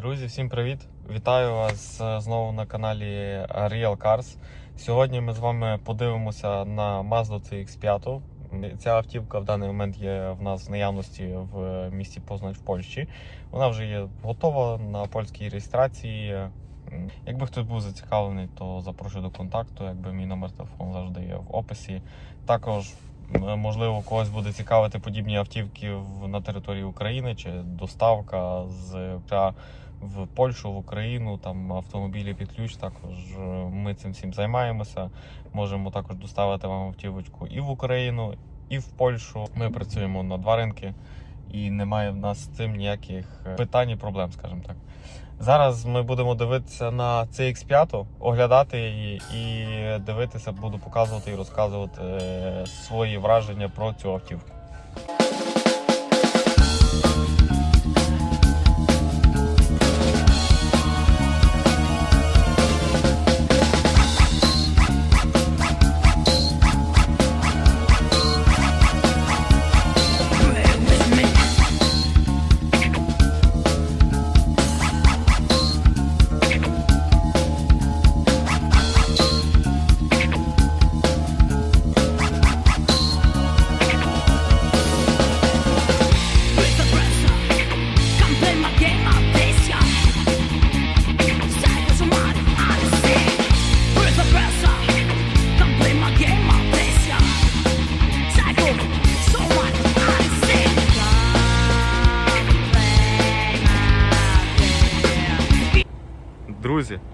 Друзі, всім привіт! Вітаю вас е, знову на каналі Real Cars. Сьогодні ми з вами подивимося на Mazda CX5. Ця автівка в даний момент є в нас в наявності в місті Познач в Польщі. Вона вже є готова на польській реєстрації. Якби хтось був зацікавлений, то запрошую до контакту. Якби мій номер телефону завжди є в описі. Також можливо когось буде цікавити подібні автівки на території України чи доставка з в Польщу, в Україну, там автомобілі під ключ. Також е, ми цим всім займаємося. Можемо також доставити вам автівочку і в Україну, і в Польщу. Ми працюємо на два ринки, і немає в нас з цим ніяких е, питань і проблем, скажімо так. Зараз ми будемо дивитися на CX5, оглядати її і дивитися, буду показувати і розказувати е, свої враження про цю автівку.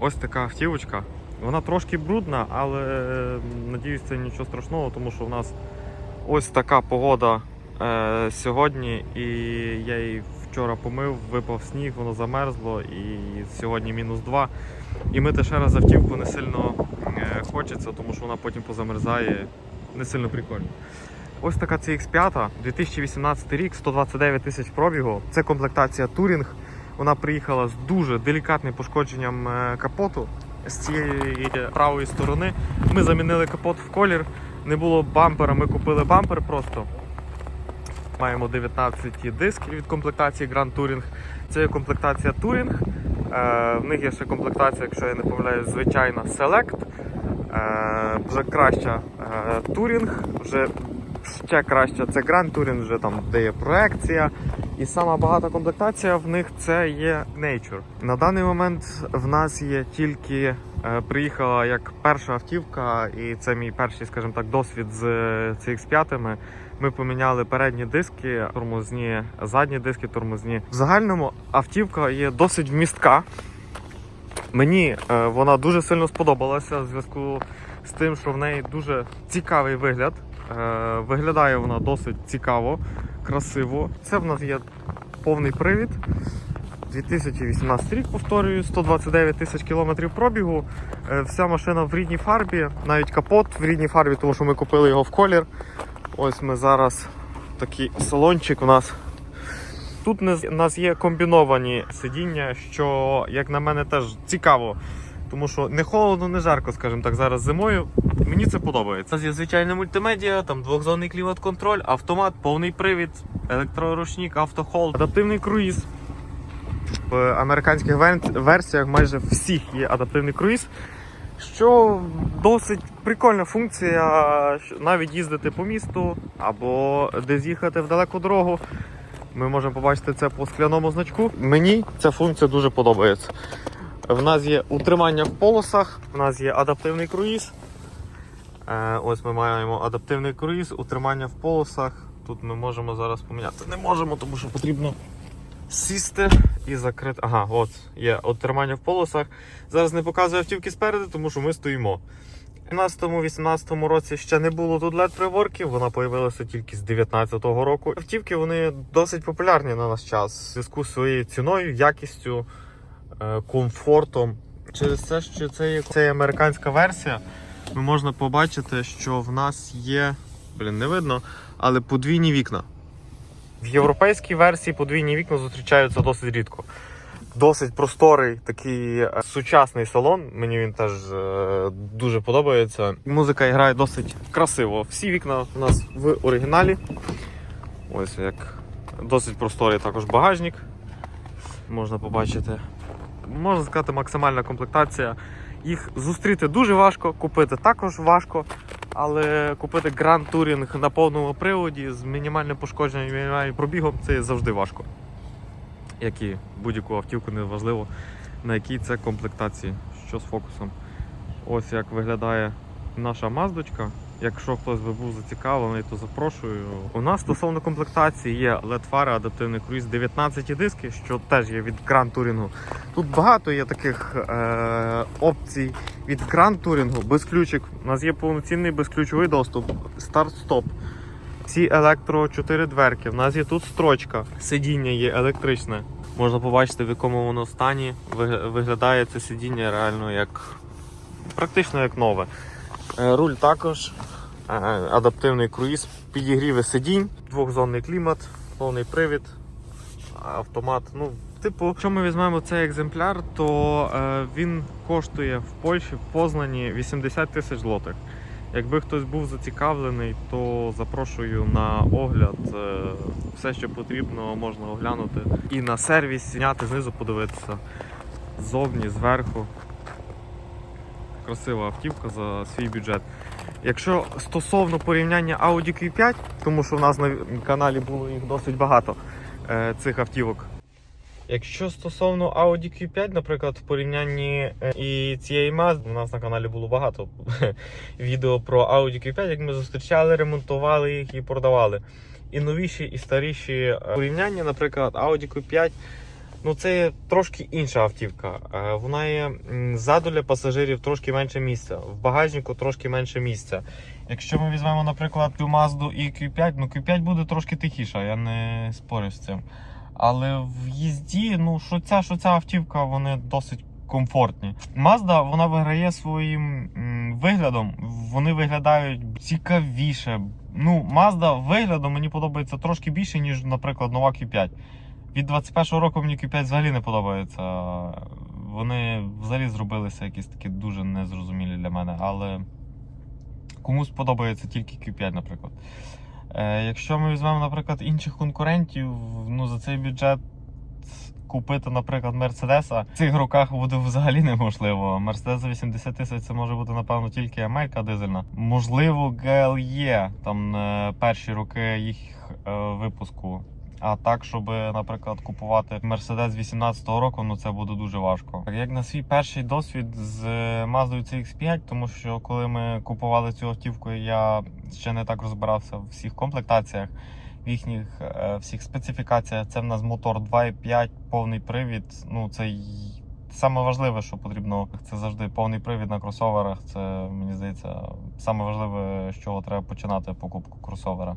Ось така автівочка. Вона трошки брудна, але надіюсь, це нічого страшного, тому що в нас ось така погода е, сьогодні, і я її вчора помив, випав сніг, воно замерзло, і сьогодні мінус 2. І мити ще раз автівку не сильно е, хочеться, тому що вона потім позамерзає. Не сильно прикольно. Ось така CX5, 2018 рік, 129 тисяч пробігу. Це комплектація Touring. Вона приїхала з дуже делікатним пошкодженням е, капоту з цієї правої сторони. Ми замінили капот в колір. Не було бампера, ми купили бампер просто. Маємо 19 дисків від комплектації Grand Touring. Це є комплектація Touring. Е, в них є ще комплектація, якщо я не помиляюсь, звичайна Select. Е, вже краща Touring, вже ще краща це Grand Touring, вже там де є проекція. І сама багата комплектація в них це є Nature. На даний момент в нас є тільки е, приїхала як перша автівка, і це мій перший, скажімо так, досвід з е, CX5. Ми поміняли передні диски, тормозні, задні диски, тормозні. В загальному автівка є досить вмістка. Мені е, вона дуже сильно сподобалася в зв'язку з тим, що в неї дуже цікавий вигляд. Е, виглядає вона досить цікаво, красиво. Це в нас є повний привід. 2018 рік, повторюю, 129 тисяч кілометрів пробігу. Е, Вся машина в рідній фарбі, навіть капот в рідній фарбі, тому що ми купили його в колір. Ось ми зараз такий салончик у нас. Тут у нас є комбіновані сидіння, що, як на мене, теж цікаво. Тому що не холодно, не жарко, скажімо так, зараз зимою. Мені це подобається. У нас є звичайна мультимедіа, там двохзонний клімат-контроль, автомат, повний привід, електроручник, автохолд, адаптивний круїз. В американських версіях майже всіх є адаптивний круїз. Що досить прикольна функція, навіть їздити по місту або десь їхати в далеку дорогу. Ми можемо побачити це по скляному значку. Мені ця функція дуже подобається. В нас є утримання в полосах, в нас є адаптивний круїз. Е, ось ми маємо адаптивний круїз, утримання в полосах. Тут ми можемо зараз поміняти. Не можемо, тому що потрібно сісти і закрити. Ага, от є утримання в полосах. Зараз не показую автівки спереду, тому що ми стоїмо. У 17-18 році ще не було тут led приворків, вона появилася тільки з 19-го року. Автівки вони досить популярні на наш час в зв'язку з своєю ціною, якістю, комфортом. Через те, що це є, це є американська версія, ми можна побачити, що в нас є, блін, не видно, але подвійні вікна. В європейській версії подвійні вікна зустрічаються досить рідко. Досить просторий, такий е, сучасний салон. Мені він теж е, дуже подобається. Музика грає досить красиво. Всі вікна у нас в оригіналі. Ось як досить просторий також багажник. Можна побачити можна сказати, максимальна комплектація. Їх зустріти дуже важко, купити також важко. Але купити Grand Touring на повному приводі з мінімальним пошкодженням і мінімальним пробігом це завжди важко. Як і будь-яку автівку, неважливо на якій це комплектації, що з фокусом. Ось як виглядає наша маздочка. Якщо хтось би був зацікавлений, то запрошую. У нас стосовно комплектації є LED-фари, адаптивний круїз 19 диски, що теж є від Grand Touring. Тут багато є таких е- опцій від Grand Touring, безключик. У нас є повноцінний безключовий доступ, старт-стоп. Всі електро 4 дверки. У нас є тут строчка, сидіння є електричне. Можна побачити, в якому воно стані. Виглядає це сидіння реально як практично як нове. Е, Руль також, е, адаптивний круїз, підігріви сидінь, двохзонний клімат, повний привід, автомат. Ну, типу, якщо ми візьмемо цей екземпляр, то е, він коштує в Польщі, в Познані 80 тисяч злотих. Якби хтось був зацікавлений, то запрошую на огляд. Все, що потрібно, можна оглянути. І на сервіс зняти знизу, подивитися. Ззовні, зверху. Красива автівка за свій бюджет. Якщо стосовно порівняння Audi Q5, тому що в нас на каналі було їх досить багато е, цих автівок. Якщо стосовно Audi Q5, наприклад, в порівнянні е, і цієї Mazda, у нас на каналі було багато відео про Audi Q5, як ми зустрічали, ремонтували їх і продавали. І новіші, і старіші е, порівняння, наприклад, Audi Q5. Ну, це трошки інша автівка. Е, Вона є ззаду для пасажирів трошки менше місця, в багажнику трошки менше місця. Якщо ми візьмемо, наприклад, Mazda і Q5, ну Q5 буде трошки тихіша, я не спорю з цим. Але в їзді, ну що ця, що ця автівка, вони досить комфортні. Mazda, вона виграє своїм виглядом, вони виглядають цікавіше. Ну, Mazda виглядом мені подобається трошки більше, ніж, наприклад, нова Q5. Від 21-го року мені Q5 взагалі не подобається. Вони взагалі зробилися якісь такі дуже незрозумілі для мене, але комусь подобається тільки Q5, наприклад. Е, якщо ми візьмемо, наприклад, інших конкурентів, ну за цей бюджет купити, наприклад, Мерседеса в цих роках буде взагалі неможливо. Мерседес за 80 тисяч це може бути, напевно, тільки Амелька дизельна. Можливо, GLE, там е, перші роки їх е, випуску. А так, щоб, наприклад, купувати Mercedes 18-го року, ну це буде дуже важко. Як на свій перший досвід з Mazda CX-5, тому що коли ми купували цю автівку, я ще не так розбирався в всіх комплектаціях, в їхніх е, всіх специфікаціях. Це в нас мотор 2.5, повний привід. Ну це саме важливе, що потрібно. Це завжди повний привід на кросоверах. Це мені здається саме важливе, з чого треба починати покупку кросовера.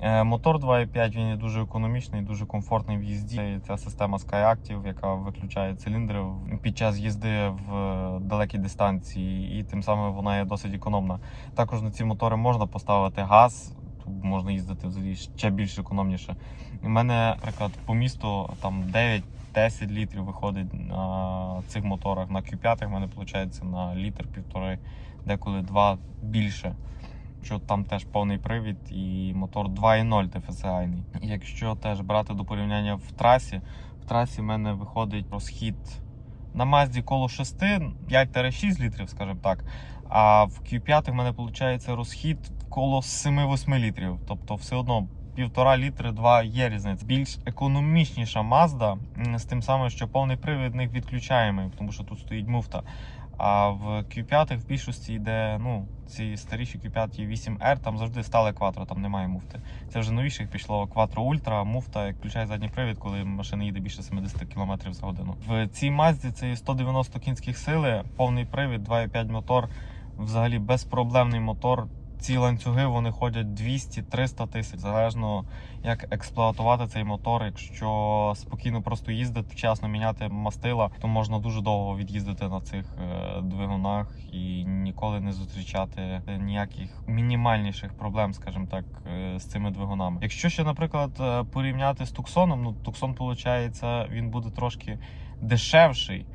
Е, Мотор 2.5 він є дуже економічний, дуже комфортний в їзді. Ця система SkyActiv, яка виключає циліндри під час їзди в е, далекій дистанції, і тим самим вона є досить економна. Також на ці мотори можна поставити газ, можна їздити взагалі ще більш економніше. У мене, наприклад, по місту там 9-10 літрів виходить на цих моторах. На Q5 в мене виходить на літр півтори, деколи два більше що там теж повний привід і мотор 2.0 TFSI. Якщо теж брати до порівняння в трасі, в трасі в мене виходить розхід на Mazda коло 6, 5-6 літрів, скажімо так. А в Q5 в мене виходить розхід коло 7-8 літрів. Тобто все одно півтора літри, два є різниця. Більш економічніша Mazda, м, з тим самим, що повний привід них відключаємий, тому що тут стоїть муфта. А в Q5 в більшості йде, ну, ці старіші Q5 8R, там завжди стали кватро, там немає муфти. Це вже новіших пішло кватро ультра, муфта включає задній привід, коли машина їде більше 70 км за годину. В цій мазді це є 190 кінських сили, повний привід, 2.5 мотор, взагалі безпроблемний мотор. Ці ланцюги вони ходять 200-300 тисяч, залежно як експлуатувати цей мотор. Якщо спокійно просто їздити, вчасно міняти мастила, то можна дуже довго від'їздити на цих е, двигунах і ніколи не зустрічати ніяких мінімальніших проблем, скажімо так, е, з цими двигунами. Якщо ще, наприклад, е, порівняти з Туксоном, ну Туксон, виходить, він буде трошки дешевший.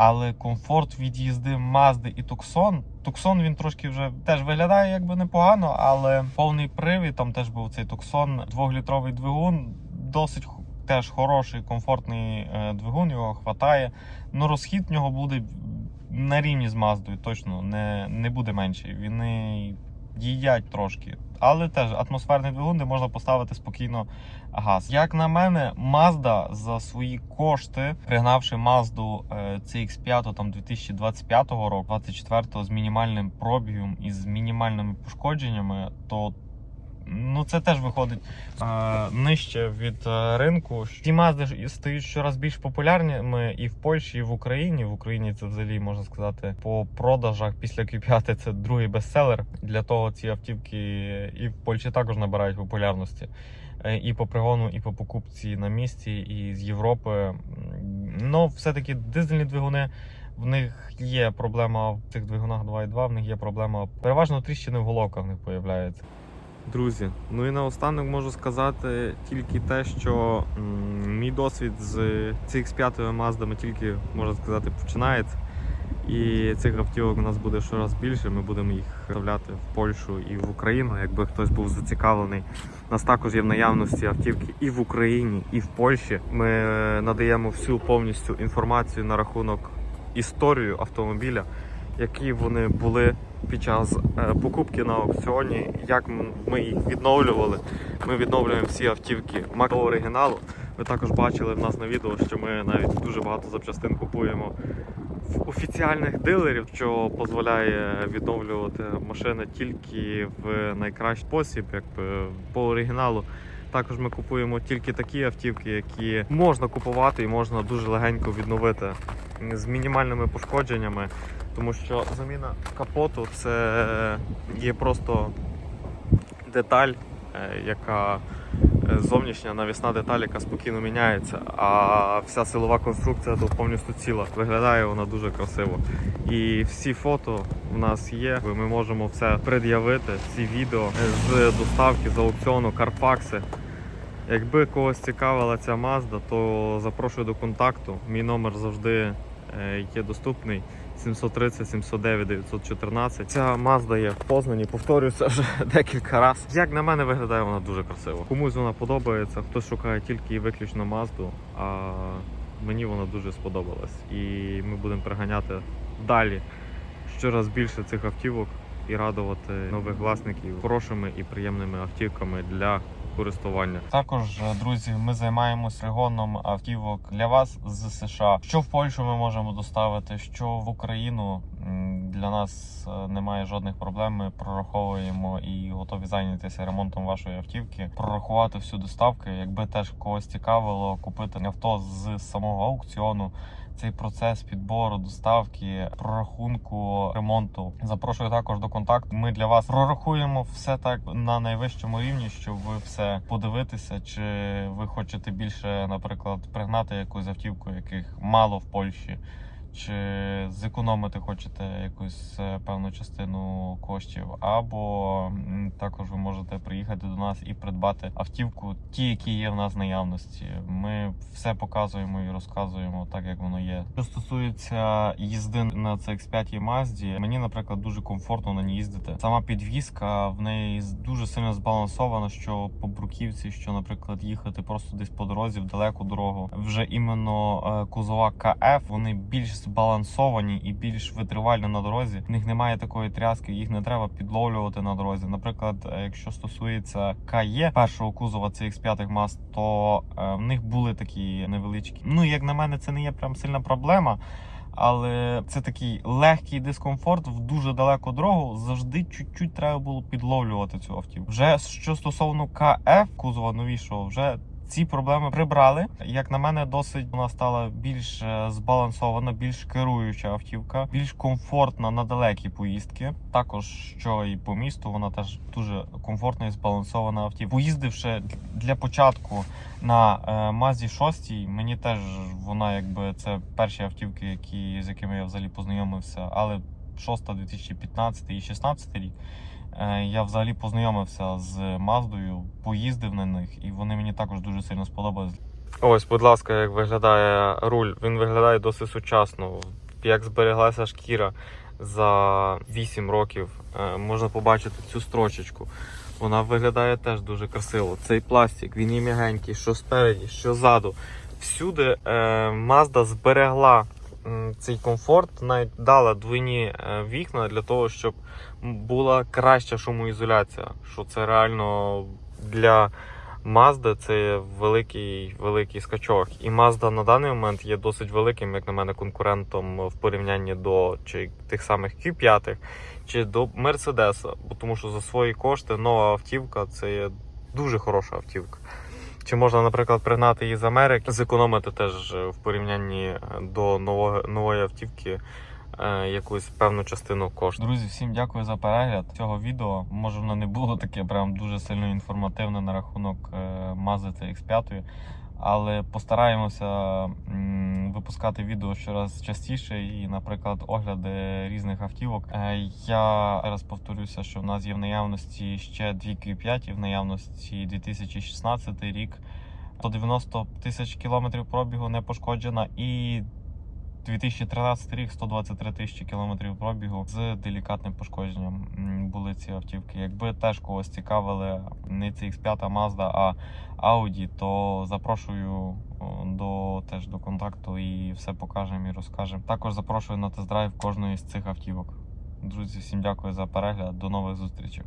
Але комфорт від їзди Mazda і Tucson. Tucson він трошки вже теж виглядає якби непогано, але повний привід, там теж був цей Tucson, двохлітровий двигун, досить теж хороший, комфортний е, двигун, його хватає. Ну, розхід в нього буде на рівні з Маздою, точно не, не буде менший. Вони їдять трошки. Але теж атмосферний двигун, де можна поставити спокійно газ. Як на мене, Mazda за свої кошти, пригнавши Mazda е, CX5 там 2025 року, 24-го з мінімальним пробігом і з мінімальними пошкодженнями, то ну це теж виходить е, нижче від е, ринку. Ті Mazda стають щораз більш популярними і в Польщі, і в Україні. В Україні це взагалі можна сказати по продажах після Q5 це другий бестселер. Для того ці автівки і в Польщі також набирають популярності. Е, І по пригону, і по покупці на місці, і з Європи. Ну, все-таки дизельні двигуни. В них є проблема в цих двигунах 2.2, в них є проблема. Переважно тріщини в головках в них появляються. Друзі, ну і наостанок можу сказати тільки те, що мій досвід з CX5 Маздами тільки можна сказати починається. І цих автівок у нас буде щораз більше. Ми будемо їх доставляти в Польщу і в Україну, якби хтось був зацікавлений. У нас також є в наявності автівки і в Україні, і в Польщі. Ми е, надаємо всю повністю інформацію на рахунок історію автомобіля, які вони були під час е, покупки на аукціоні, як ми їх відновлювали. Ми відновлюємо всі автівки Мак оригіналу. Ви також бачили в нас на відео, що ми навіть дуже багато запчастин купуємо в офіціальних дилерів, що дозволяє відновлювати машини тільки в найкращий спосіб, якби по оригіналу. Також ми купуємо тільки такі автівки, які можна купувати і можна дуже легенько відновити з мінімальними пошкодженнями, тому що заміна капоту це є просто деталь, е, яка е, зовнішня навісна деталь, яка спокійно міняється, а вся силова конструкція тут повністю ціла. Виглядає вона дуже красиво. І всі фото в нас є. Ми можемо все пред'явити, всі відео з доставки з аукціону Карпакси. Якби когось цікавила ця Mazda, то запрошую до контакту. Мій номер завжди є доступний. 730 709 914. Ця Mazda є в Познані, повторююся вже декілька разів. Як на мене виглядає вона дуже красиво. Комусь вона подобається, хтось шукає тільки і виключно Mazda, а мені вона дуже сподобалась. І ми будемо приганяти далі щораз більше цих автівок і радувати нових власників хорошими і приємними автівками для користування. Також, е, друзі, ми займаємось регоном автівок для вас з США. Що в Польщу ми можемо доставити, що в Україну для нас е, немає жодних проблем. Ми прораховуємо і готові зайнятися ремонтом вашої автівки, прорахувати всю доставку. Якби теж когось цікавило купити авто з самого аукціону. Цей процес підбору, доставки, прорахунку, ремонту. Запрошую також до контакту. Ми для вас прорахуємо все так на найвищому рівні, щоб ви все подивитися, чи ви хочете більше, наприклад, пригнати якусь автівку, яких мало в Польщі. Чи зекономити хочете якусь е, певну частину коштів, або також ви можете приїхати до нас і придбати автівку, ті, які є в нас наявності. Ми все показуємо і розказуємо так, як воно є. Що стосується їзди на CX5 Mazda, мені, наприклад, дуже комфортно на ній їздити. Сама підвізка в неї дуже сильно збалансована, що по бруківці, що, наприклад, їхати просто десь по дорозі в далеку дорогу. Вже іменно е, кузова КФ вони більш збалансовані і більш витривальні на дорозі. В них немає такої тряски, їх не треба підловлювати на дорозі. Наприклад, е, якщо стосується КЕ першого кузова CX5 МАЗ, то е, в них були такі невеличкі. Ну як на мене, це не є прям сильна проблема. Але це такий легкий дискомфорт в дуже далеку дорогу. Завжди чуть-чуть треба було підловлювати цю автівку. Вже що стосовно КФ кузова новішого, вже ці проблеми прибрали. Як на мене, досить вона стала більш е, збалансована, більш керуюча автівка, більш комфортна на далекі поїздки. Також що і по місту, вона теж дуже комфортна і збалансована автівка. Поїздивши для початку на е, Мазі 6, мені теж вона якби це перші автівки, які з якими я взагалі познайомився, але 6, 2015 і 16 рік. Е, Я взагалі познайомився з Маздою, поїздив на них, і вони мені також дуже сильно сподобались. Ось, будь ласка, як виглядає руль. Він виглядає досить сучасно. Як збереглася шкіра за 8 років, Е, можна побачити цю строчечку. Вона виглядає теж дуже красиво. Цей пластик, він і м'ягенький, що спереді, що ззаду. Всюди е, зберегла цей комфорт, навіть дала двойні е, вікна для того, щоб була краща шумоізоляція. Що це реально для Mazda це великий, великий скачок. І Mazda на даний момент є досить великим, як на мене, конкурентом в порівнянні до чи тих самих Q5, чи до Мерседеса. Бо тому що за свої кошти нова автівка це є дуже хороша автівка. Чи можна, наприклад, пригнати її з Америки, зекономити теж е, в порівнянні до нового, нової автівки е, якусь певну частину коштів. Друзі, всім дякую за перегляд цього відео. Може, воно не було таке прям дуже сильно інформативне на рахунок е, Mazda CX5, але постараємося випускати відео щораз частіше і, наприклад, огляди різних автівок. Е, Я раз повторюся, що в нас є в наявності ще дві Q5, в наявності 2016 рік. 190 тисяч кілометрів пробігу не пошкоджена і 2013 рік 123 тисячі кілометрів пробігу з делікатним пошкодженням були ці автівки. Якби теж когось цікавили не CX5 Mazda, а Audi, то запрошую до теж до контакту і все покажемо і розкажемо. Також запрошую на тест-драйв кожної з цих автівок. Друзі, всім дякую за перегляд. До нових зустрічей.